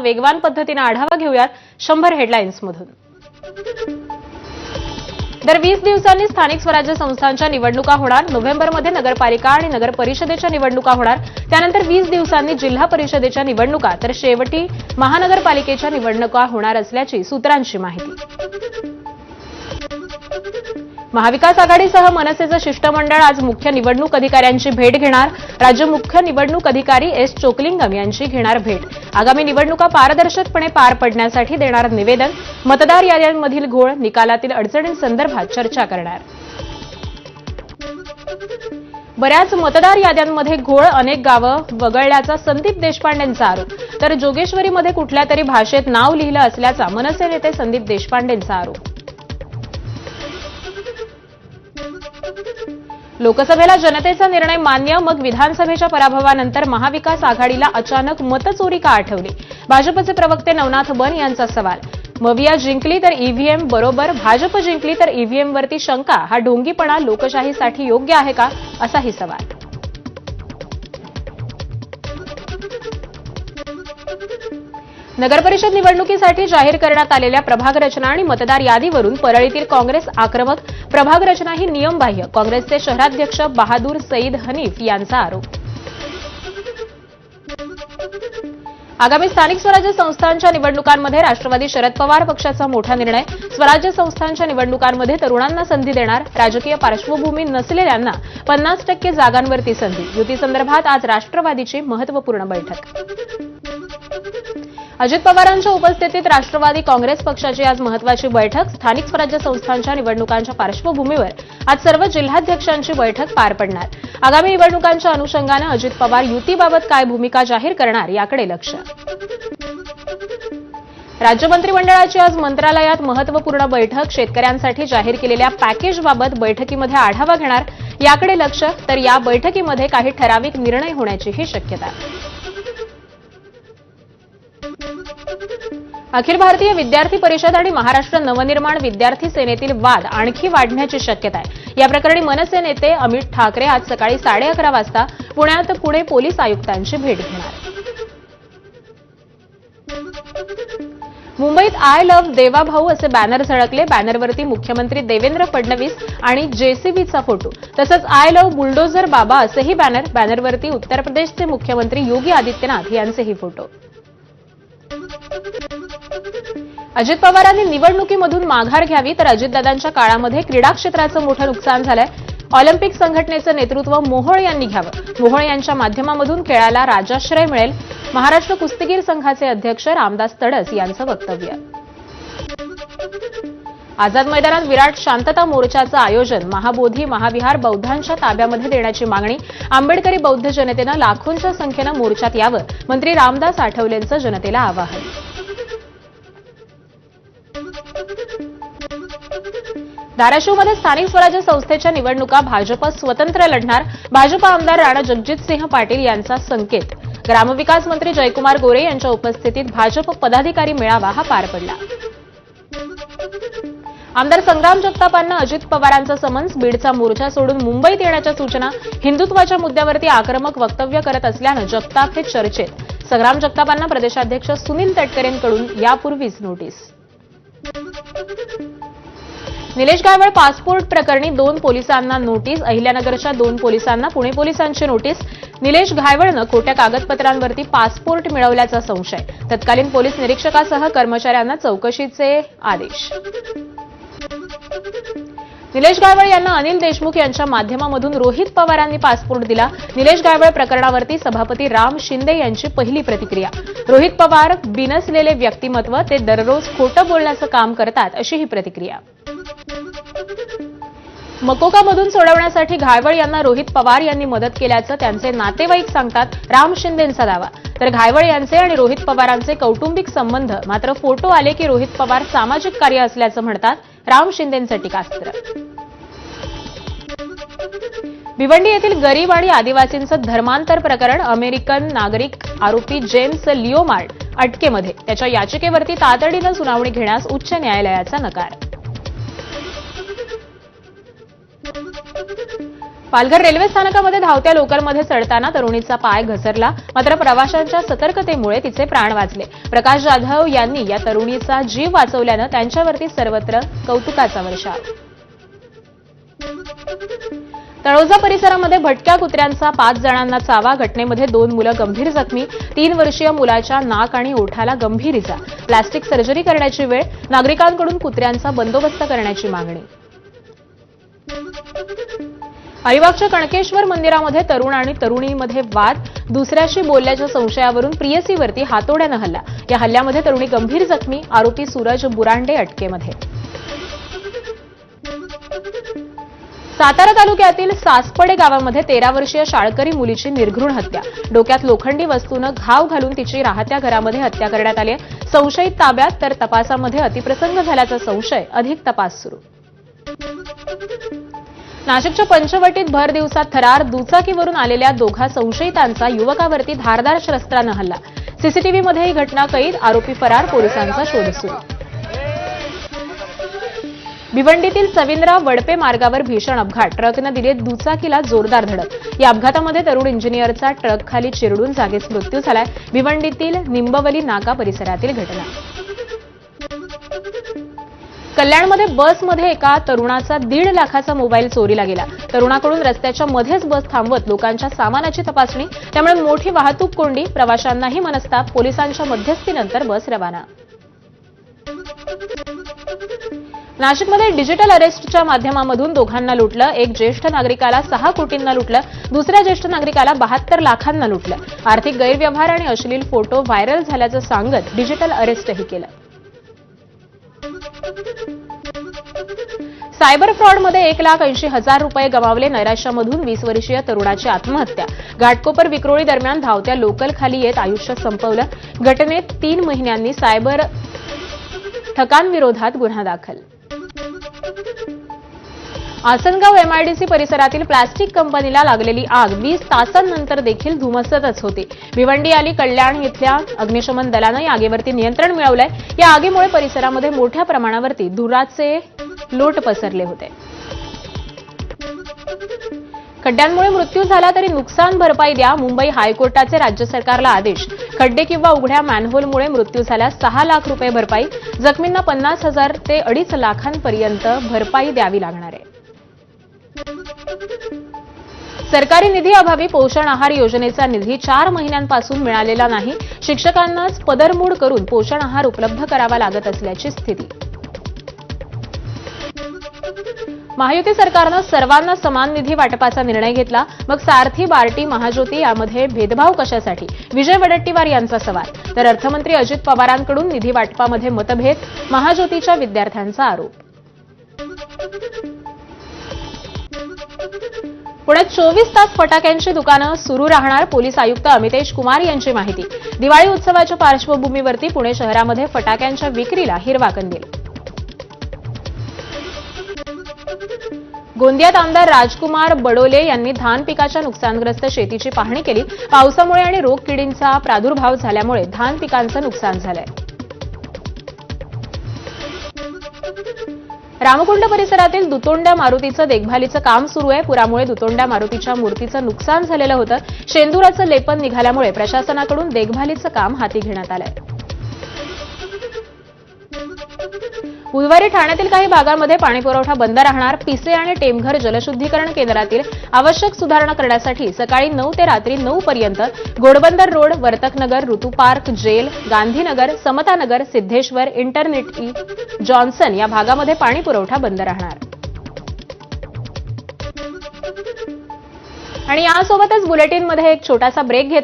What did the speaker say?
वेगवान पद्धतीने आढावा घेऊयात शंभर हेडलाईन्समधून. दर वीस दिवसांनी स्थानिक स्वराज्य संस्थांच्या निवडणुका होणार. नोव्हेंबरमध्ये नगरपालिका आणि नगर परिषदेच्या निवडणुका होणार. त्यानंतर वीस दिवसांनी जिल्हा परिषदेच्या निवडणुका. तर शेवटी महानगरपालिकेच्या निवडणुका होणार असल्याची सूत्रांची माहिती. महाविकास आघाडीसह मनसेचं शिष्टमंडळ आज मुख्य निवडणूक अधिकाऱ्यांची भेट घेणार. राज्य मुख्य निवडणूक अधिकारी एस चोकलिंगम यांची घेणार भेट. आगामी निवडणुका पारदर्शकपणे पार पडण्यासाठी देणार निवेदन. मतदार याद्यांमधील घोळ निकालातील अडचणींसंदर्भात चर्चा करणार. बऱ्याच मतदार याद्यांमध्ये घोळ अनेक गावं वगळल्याचा संदीप देशपांडेंचा आरोप. तर जोगेश्वरीमध्ये कुठल्या तरी भाषेत नाव लिहिलं असल्याचा मनसे नेते संदीप देशपांडेंचा आरोप. लोकसभेला जनतेचा निर्णय मान्य मग विधानसभेच्या पराभवानंतर महाविकास आघाडीला अचानक मतचोरी का आठवली? भाजपचे प्रवक्ते नवनाथ बन यांचा सवाल. मविया जिंकली तर ईव्हीएम बरोबर भाजप जिंकली तर ईव्हीएमवरती शंका. हा ढोंगीपणा लोकशाहीसाठी योग्य आहे का? असाही सवाल. नगरपरिषद निवडणुकीसाठी जाहीर करण्यात आलेल्या प्रभाग रचना आणि मतदार यादीवरून परळीतील काँग्रेस आक्रमक प्रभाग रचना ही नियमबाह्य. काँग्रेसचे शहराध्यक्ष बहादूर सईद हनीफ यांचा आरोप. आगामी स्थानिक स्वराज्य संस्थांच्या निवडणुकांमध्ये राष्ट्रवादी शरद पवार पक्षाचा मोठा निर्णय. स्वराज्य संस्थांच्या निवडणुकांमध्ये तरुणांना संधी देणार. राजकीय पार्श्वभूमी नसलेल्यांना पन्नास टक्के जागांवरती संधी. युतीसंदर्भात आज राष्ट्रवादीची महत्त्वपूर्ण बैठक. अजित पवारांच्या उपस्थितीत राष्ट्रवादी काँग्रेस पक्षाची आज महत्वाची बैठक स्थानिक स्वराज्य संस्थांच्या निवडणुकांच्या पार्श्वभूमीवर. आज सर्व जिल्हाध्यक्षांची बैठक पार पडणार. आगामी निवडणुकांच्या अनुषंगानं अजित पवार युतीबाबत काय भूमिका जाहीर करणार याकडे लक्ष. राज्य मंत्रिमंडळाची आज मंत्रालयात महत्त्वपूर्ण बैठक शेतकऱ्यांसाठी जाहीर केलेल्या पॅकेजबाबत बैठकीमध्ये आढावा घेणार याकडे लक्ष तर या बैठकीमध्ये काही ठराविक निर्णय होण्याचीही शक्यता. अखिल भारतीय विद्यार्थी परिषद आणि महाराष्ट्र नवनिर्माण विद्यार्थी सेनेतील वाद आणखी वाढण्याची शक्यता आहे. या प्रकरणी मनसे नेते अमित ठाकरे आज सकाळी साडे अकरा वाजता पुण्यात पुणे पोलीस आयुक्तांची भेट घेणार. मुंबईत आय लव्ह देवाभाऊ असे बॅनर झळकले. बॅनरवरती मुख्यमंत्री देवेंद्र फडणवीस आणि जेसीबीचा फोटो. तसंच आय लव्ह बुलडोझर बाबा असेही बॅनर. बॅनरवरती उत्तर प्रदेशचे मुख्यमंत्री योगी आदित्यनाथ यांचेही फोटो. अजित पवारांनी निवडणुकीमधून माघार घ्यावी तर अजितदादांच्या काळामध्ये क्रीडा क्षेत्राचं मोठं नुकसान झालंय. ऑलिम्पिक संघटनेचं नेतृत्व मोहोळ यांनी घ्यावं. मोहोळ यांच्या माध्यमामधून खेळाला राजाश्रय मिळेल. महाराष्ट्र कुस्तीगीर संघाचे अध्यक्ष रामदास तडस यांचं वक्तव्य. आझाद मैदानात विराट शांतता मोर्चाचं आयोजन महाबोधी महाविहार बौद्धांच्या ताब्यामध्ये देण्याची मागणी आंबेडकरी बौद्ध जनतेनं लाखोंच्या संख्येनं मोर्चात यावं मंत्री रामदास आठवलेंचं जनतेला आवाहन. धाराशिवमध्ये स्थानिक स्वराज्य संस्थेच्या निवडणुका भाजप स्वतंत्र लढणार भाजप आमदार राणा जगजितसिंह पाटील यांचा संकेत. ग्रामविकास मंत्री जयकुमार गोरे यांच्या उपस्थितीत भाजप पदाधिकारी मेळावा हा पार पडला. आमदार संग्राम जगतापांना अजित पवारांचा समन्स बीडचा मोर्चा सोडून मुंबईत येण्याच्या सूचना हिंदुत्वाच्या मुद्द्यावरती आक्रमक वक्तव्य करत असल्यानं जगताप हे चर्चेत. संग्राम जगतापांना प्रदेशाध्यक्ष सुनील तटकरेंकडून यापूर्वीच नोटीस. निलेश गायवळ पासपोर्ट प्रकरणी दोन पोलिसांना नोटीस अहिल्यानगरच्या दोन पोलिसांना पुणे पोलिसांची नोटीस. निलेश घायवळनं खोट्या कागदपत्रांवरती पासपोर्ट मिळवल्याचा संशय. तत्कालीन पोलीस निरीक्षकासह कर्मचाऱ्यांना चौकशीचे आदेश. निलेश गायवळ यांना अनिल देशमुख यांच्या माध्यमामधून रोहित पवारांनी पासपोर्ट दिला. निलेश गायवळ प्रकरणावरती सभापती राम शिंदे यांची पहिली प्रतिक्रिया. रोहित पवार बिनसलेले व्यक्तिमत्व ते दररोज खोटं बोलण्याचं काम करतात अशी ही प्रतिक्रिया. मकोकामधून सोडवण्यासाठी घायवळ यांना रोहित पवार यांनी मदत केल्याचं त्यांचे नातेवाईक सांगतात राम शिंदेंचा दावा. तर घायवळ यांचे आणि रोहित पवारांचे कौटुंबिक संबंध मात्र फोटो आले की रोहित पवार सामाजिक कार्य असल्याचं म्हणतात राम शिंदेंचं टीकास्त्र. भिवंडी येथील गरीब आणि आदिवासींचं धर्मांतर प्रकरण अमेरिकन नागरिक आरोपी जेम्स लिओमार्ड अटकेमध्ये. त्याच्या याचिकेवरती तातडीनं सुनावणी घेण्यास उच्च न्यायालयाचा नकार. पालघर रेल्वे स्थानकामध्ये धावत्या लोकलमध्ये चढताना तरुणीचा पाय घसरला. मात्र प्रवाशांच्या सतर्कतेमुळे तिचे प्राण वाचले. प्रकाश जाधव यांनी या तरुणीचा जीव वाचवल्यानं त्यांच्यावरती सर्वत्र कौतुकाचा वर्षाव. तळोजा परिसरामध्ये भटक्या कुत्र्यांचा पाच जणांना चावा. घटनेमध्ये दोन मुलं गंभीर जखमी. तीन वर्षीय मुलाच्या नाक आणि ओठाला गंभीर इजा. प्लास्टिक सर्जरी करण्याची वेळ. नागरिकांकडून कुत्र्यांचा बंदोबस्त करण्याची मागणी. अलिबागच्या कणकेश्वर मंदिरामध्ये तरुण आणि तरुणीमध्ये वाद. दुसऱ्याशी बोलल्याच्या संशयावरून प्रियसीवरती हातोड्यानं हल्ला. या हल्ल्यामध्ये तरुणी गंभीर जखमी आरोपी सूरज बुरांडे अटकेमध्ये. सातारा तालुक्यातील सासपडे गावामध्ये तेरा वर्षीय शाळकरी मुलीची निर्घृण हत्या. डोक्यात लोखंडी वस्तूनं घाव घालून तिची राहत्या घरामध्ये हत्या करण्यात आली संशयित ताब्यात तर तपासामध्ये अतिप्रसंग झाल्याचा संशय. अधिक तपास सुरू. नाशिकच्या पंचवटीत भर दिवसात थरार दुचाकीवरून आलेल्या दोघा संशयितांचा युवकावरती धारदार शस्त्रानं हल्ला. सीसीटीव्हीमध्ये ही घटना कैद आरोपी फरार पोलिसांचा शोध सुरू. भिवंडीतील सविंद्रा वडपे मार्गावर भीषण अपघात. ट्रकनं दिले दुचाकीला जोरदार धडक. या अपघातामध्ये तरुण इंजिनियरचा ट्रक खाली चिरडून जागीच मृत्यू झालाय. भिवंडीतील निंबवली नाका परिसरातील घटना. कल्याणमध्ये बसमध्ये एका तरुणाचा दीड लाखाचा मोबाईल चोरीला गेला. तरुणाकडून रस्त्याच्या मध्येच बस थांबवत लोकांच्या सामानाची तपासणी त्यामुळे मोठी वाहतूक कोंडी प्रवाशांनाही मनस्ताप पोलिसांच्या मध्यस्थीनंतर बस रवाना. नाशिकमध्ये डिजिटल अरेस्टच्या माध्यमामधून दोघांना लुटलं एक ज्येष्ठ नागरिकाला सहा कोटींना लुटलं दुसऱ्या ज्येष्ठ नागरिकाला बहात्तर लाखांना लुटलं. आर्थिक गैरव्यवहार आणि अश्लील फोटो व्हायरल झाल्याचं सांगत डिजिटल अरेस्टही केलं. सायबर फ्रॉडमध्ये एक लाख ऐंशी हजार रुपये गमावले नैराश्यामधून वीस वर्षीय तरुणाची आत्महत्या. घाटकोपर विक्रोळी दरम्यान धावत्या लोकल खाली येत आयुष्य संपवलं. घटनेत तीन महिन्यांनी सायबर ठकांविरोधात गुन्हा दाखल. आसनगाव एमआयडीसी परिसरातील प्लास्टिक कंपनीला लागलेली आग वीस तासांनंतर देखील धुमसतच होती. भिवंडी आली कल्याण इथल्या अग्निशमन दलानं या आगीवरती नियंत्रण मिळवलंय. या आगीमुळे परिसरामध्ये मोठ्या प्रमाणावरती धुराचे लोट पसरले होते. खड्ड्यांमुळे मृत्यू झाला तरी नुकसान भरपाई द्या मुंबई हायकोर्टाचे राज्य सरकारला आदेश. खड्डे किंवा उघड्या मॅनहोलमुळे मृत्यू झाल्यास सहा लाख रुपये भरपाई जखमींना पन्नास हजार ते अडीच लाखांपर्यंत भरपाई द्यावी लागणार आहे. सरकारी निधी अभावी पोषण आहार योजनेचा निधी चार महिन्यांपासून मिळालेला नाही. शिक्षकांनाच पदरमोड करून पोषण आहार उपलब्ध करावा लागत असल्याची स्थिती. महायुती सरकारनं सर्वांना समान निधी वाटपाचा निर्णय घेतला. मग सारथी बार्टी महाज्योती यामध्ये भेदभाव कशासाठी? विजय वडट्टीवार यांचा सवाल. तर अर्थमंत्री अजित पवारांकडून निधी वाटपामध्ये मतभेद महाज्योतीच्या विद्यार्थ्यांचा आरोप. पुण्यात चोवीस तास फटाक्यांची दुकानं सुरू राहणार पोलीस आयुक्त अमितेश कुमार यांची माहिती. दिवाळी उत्सवाच्या पार्श्वभूमीवरती पुणे शहरामध्ये फटाक्यांच्या विक्रीला हिरवा कंदील गोंदियात आमदार राजकुमार बडोले यांनी धान पिकाच्या नुकसानग्रस्त शेतीची पाहणी केली. पावसामुळे आणि रोग किडींचा प्रादुर्भाव झाल्यामुळे धान पिकांचं नुकसान झालंय. रामकुंड परिसरातील दुतोंड्या मारुतीचं देखभालीचं काम सुरू आहे. पुरामुळे दुतोंड्या मारुतीच्या मूर्तीचं नुकसान झालेलं होतं. शेंदुराचं लेपन निघाल्यामुळे प्रशासनाकडून देखभालीचं काम हाती घेण्यात आलंय. बुधवारी ठाण्यातील काही भागांमध्ये पाणीपुरवठा बंद राहणार. पिसे आणि टेमघर जलशुद्धीकरण केंद्रातील आवश्यक सुधारणा करण्यासाठी सकाळी नऊ ते रात्री नऊ पर्यंत Ghodbunder road Vartaknagar Ritu park jail Gandhinagar Samatanagar Siddheshwar internet Johnson या भागामध्ये पाणीपुरवठा बंद राहणार. आणि यासोबतच बुलेटिनमध्ये एक छोटासा ब्रेक घेतो.